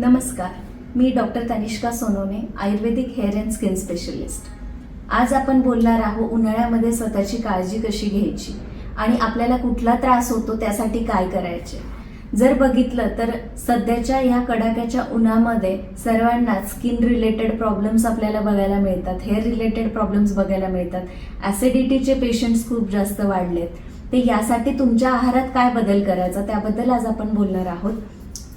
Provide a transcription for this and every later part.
नमस्कार मी doctor Tanishka Sonone ayurvedic hair and skin specialist. आज आपण बोलणार आहोत उन्हाळ्यामध्ये स्वतःची काळजी कशी घ्यायची आणि आपल्याला कुठला त्रास होतो त्यासाठी काय करायचे? जर बघितलं तर सध्याच्या ह्या कडाक्याच्या उन्हामध्ये सर्वांना स्किन रिलेटेड प्रॉब्लेम्स आपल्याला बघायला मिळतात हेअर रिलेटेड प्रॉब्लेम्स बघायला मिळतात. ॲसिडिटीचे पेशंट्स खूप जास्त वाढलेत. ते यासाठी तुमच्या आहारात काय बदल करायचा? त्याबद्दल आज आपण बोलणार आहोत.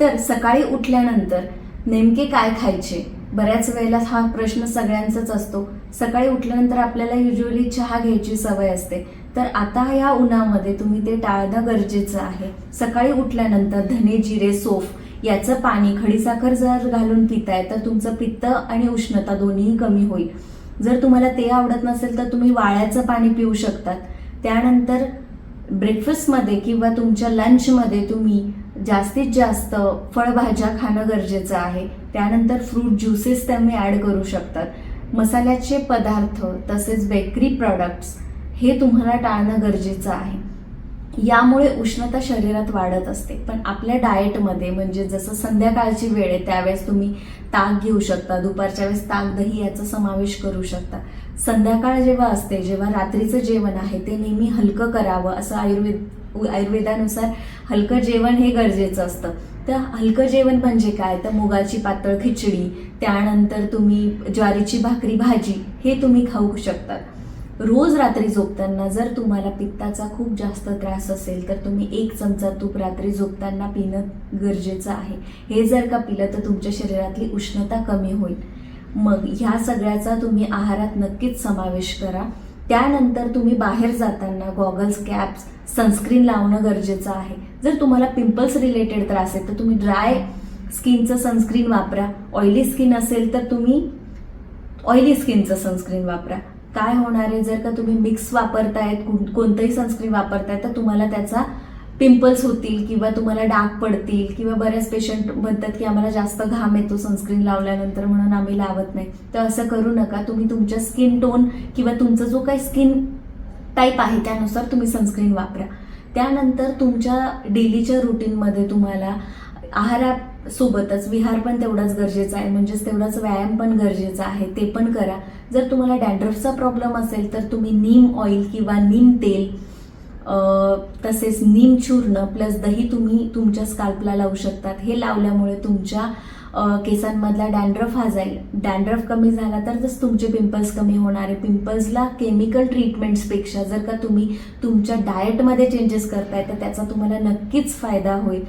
तर सकाळी उठल्यानंतर नेमके काय खायचे? बऱ्याच वेळेला हा प्रश्न सगळ्यांचाच असतो. सकाळी उठल्यानंतर आपल्याला युजली चहा घ्यायची सवय असते. तर आता या उन्हामध्ये तुम्ही ते टाळणं गरजेचं आहे. सकाळी उठल्यानंतर धने जिरे सोफ याचं पाणी खडीसाखर जर घालून पिताय तर तुमचं पित्त आणि उष्णता दोन्हीही कमी होईल. जर तुम्हाला ते आवडत नसेल तर तुम्ही वाळ्याचं पाणी पिऊ शकतात. त्यानंतर ब्रेकफास्टमध्ये किंवा तुमच्या लंचमध्ये तुम्ही जास्तीत जास्त फळभाज्या खाणं गरजेचं आहे. त्यानंतर फ्रूट ज्युसेस त्यांनी ॲड करू शकतात. मसाल्याचे पदार्थ तसेच बेकरी प्रॉडक्ट्स हे तुम्हाला टाळणं गरजेचं आहे. यामुळे उष्णता शरीरात वाढत असते. पण आपल्या डाएटमध्ये म्हणजे जसं संध्याकाळची वेळ आहे त्यावेळेस तुम्ही ताक घेऊ शकता. दुपारच्या वेळेस ताक दही याचा समावेश करू शकता. संध्याकाळ जेव्हा असते जेव्हा रात्रीचं जेवण आहे ते नेहमी हलकं करावं असं आयुर्वेद आयुर्वेदानुसार हलकं जेवण हे गरजेचं असतं. तर हलकं जेवण म्हणजे काय? तर मुगाची पातळ खिचडी त्यानंतर तुम्ही ज्वारीची भाकरी भाजी हे तुम्ही खाऊ शकतात रोज रात्री झोपताना जर तुम्हाला पित्ताचा खूप जास्त त्रास असेल तर तुम्ही एक चमचा तूप रात्री झोपताना पिणं गरजेचं आहे. हे जर का पिलं तर तुमच्या शरीरातली उष्णता कमी होईल. मग ह्या सगळ्याचा तुम्ही आहारात नक्कीच समावेश करा. त्यानंतर तुम्ही बाहेर जाताना गॉगल्स कॅप्स सनस्क्रीन लावणं गरजेचं आहे. जर तुम्हाला पिंपल्स रिलेटेड त्रास आहे तर तुम्ही ड्राय स्किनचं सनस्क्रीन वापरा. ऑइली स्किन असेल तर तुम्ही ऑइली स्किनचं सनस्क्रीन वापरा. काय होणार आहे जर का तुम्ही मिक्स वापरतायत कोण- कोणतंही सनस्क्रीन वापरताय तर तुम्हाला त्याचा पिंपल्स होतील किंवा तुम्हाला डाग पडतील किंवा बऱ्याच पेशंट म्हणतात की आम्हाला जास्त घाम येतो सनस्क्रीन लावल्यानंतर म्हणून आम्ही लावत नाही. तर असं करू नका. तुम्ही तुमच्या स्किन टोन किंवा तुमचा जो काही स्किन टाईप आहे त्यानुसार तुम्ही सनस्क्रीन वापरा. त्यानंतर तुमच्या डेलीच्या रुटीनमध्ये तुम्हाला आहारासोबतच विहार पण तेवढाच गरजेचा आहे. म्हणजेच तेवढाच व्यायाम पण गरजेचा आहे. ते पण करा. जर तुम्हाला डॅन्ड्रफचा प्रॉब्लेम असेल तर तुम्ही नीम ऑइल किंवा नीम तेल तसेच नीम चूर्ण प्लस दही तुम्ही तुमच्या स्काल्पला लावू शकतात. हे लावल्यामुळे तुमच्या केसांमधला डॅन्ड्रफ हा जाईल. डॅन्ड्रफ कमी झाला तर जसं तुमचे पिंपल्स कमी होणार. आहे पिंपल्सला केमिकल ट्रीटमेंट्सपेक्षा जर का तुम्ही तुमच्या डाएटमध्ये चेंजेस करताय तर त्याचा तुम्हाला नक्कीच फायदा होईल.